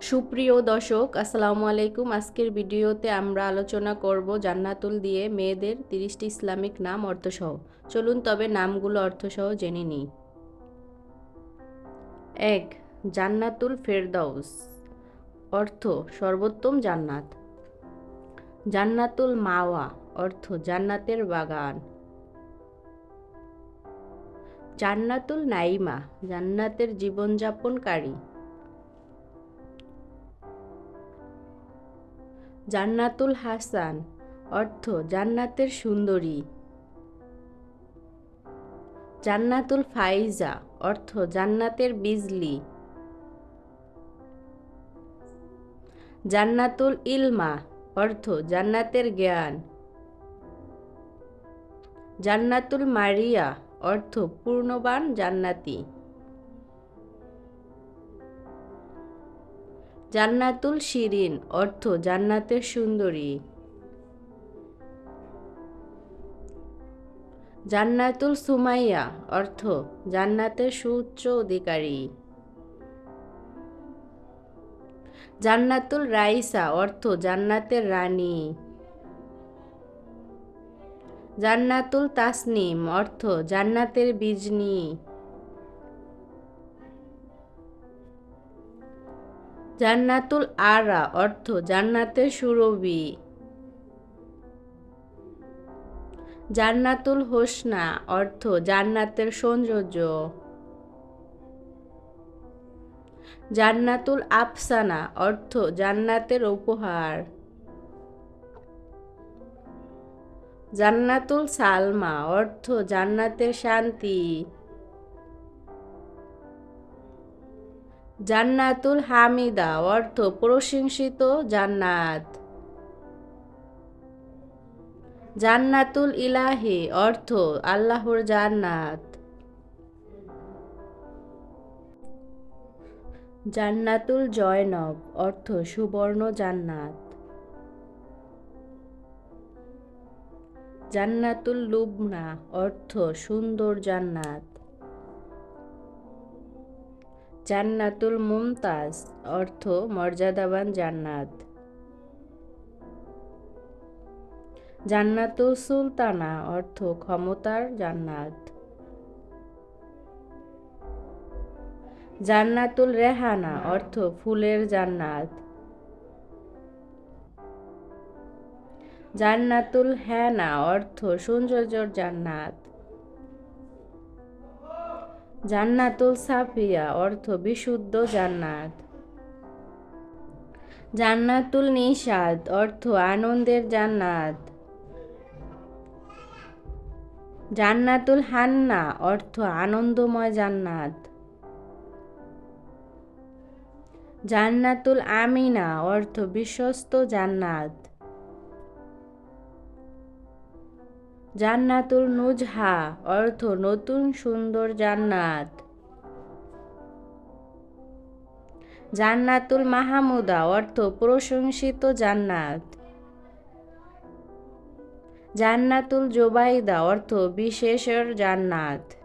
সুপ্রিয় দর্শক, আসসালামু আলাইকুম। আজকের ভিডিওতে আমরা আলোচনা করব জান্নাতুল দিয়ে মেয়েদের তিরিশটি ইসলামিক নাম, অর্থসহ। চলুন তবে নামগুলো, অর্থসহ জেনে নিই। এক, জান্নাতুল ফেরদাউস। অর্থ, সর্বোত্তম জান্নাত। জান্নাতুল মাওয়া, অর্থ, জান্নাতের বাগান। জান্নাতুল নাইমা জান্নাতের জীবনযাপনকারী। জান্নাতুল হাসান, অর্থ জান্নাতের সুন্দরী। জান্নাতুল ফাইজা, অর্থ জান্নাতের বিজলি। জান্নাতুল ইলমা, অর্থ জান্নাতের জ্ঞান। জান্নাতুল মারিয়া, অর্থ পূর্ণবান জান্নাতি। জান্নাতুল শিরিন, অর্থ জান্নাতের সুন্দরী। জান্নাতুল সুমাইয়া, অর্থ জান্নাতের সুউচ্চ অধিকারী। জান্নাতুল রাইসা, অর্থ জান্নাতের রানী। জান্নাতুল তাসনিম, অর্থ জান্নাতের বিজনি। জান্নাতুল আরা অর্থ জান্নাতের সুরবি জান্নাতুল হোসনা অর্থ জান্নাতের সৌন্দর্য। জান্নাতুল আফসানা অর্থ জান্নাতের উপহার। জান্নাতুল সালমা অর্থ জান্নাতের শান্তি। জান্নাতুল হামিদা, অর্থ প্রশংসিত জান্নাত। জান্নাতুল ইলাহি, অর্থ আল্লাহর জান্নাত। জান্নাতুল জয়নব, অর্থ সুবর্ণ জান্নাত। জান্নাতুল লুবনা, অর্থ সুন্দর জান্নাত। জান্নাতুল মুমতাজ, অর্থ মর্যাদাবান জান্নাত। জান্নাতুল সুলতানা, অর্থ ক্ষমতার জান্নাত। জান্নাতুল রেহানা, অর্থ ফুলের জান্নাত। জান্নাতুল হ্যানা অর্থ সৌন্দর্যর জান্নাত। জান্নাতুল সাফিয়া, অর্থ বিশুদ্ধ জান্নাত। জান্নাতুল নিশাদ অর্থ আনন্দের জান্নাত। জান্নাতুল হান্না, অর্থ আনন্দময় জান্নাত। জান্নাতুল আমিনা, অর্থ বিশ্বস্ত জান্নাত। জান্নাতুল নুজহা, অর্থ নতুন সুন্দর জান্নাত। জান্নাতুল মাহমুদা, অর্থ প্রশংসিত জান্নাত। জান্নাতুল জোবাইদা, অর্থ বিশেষের জান্নাত।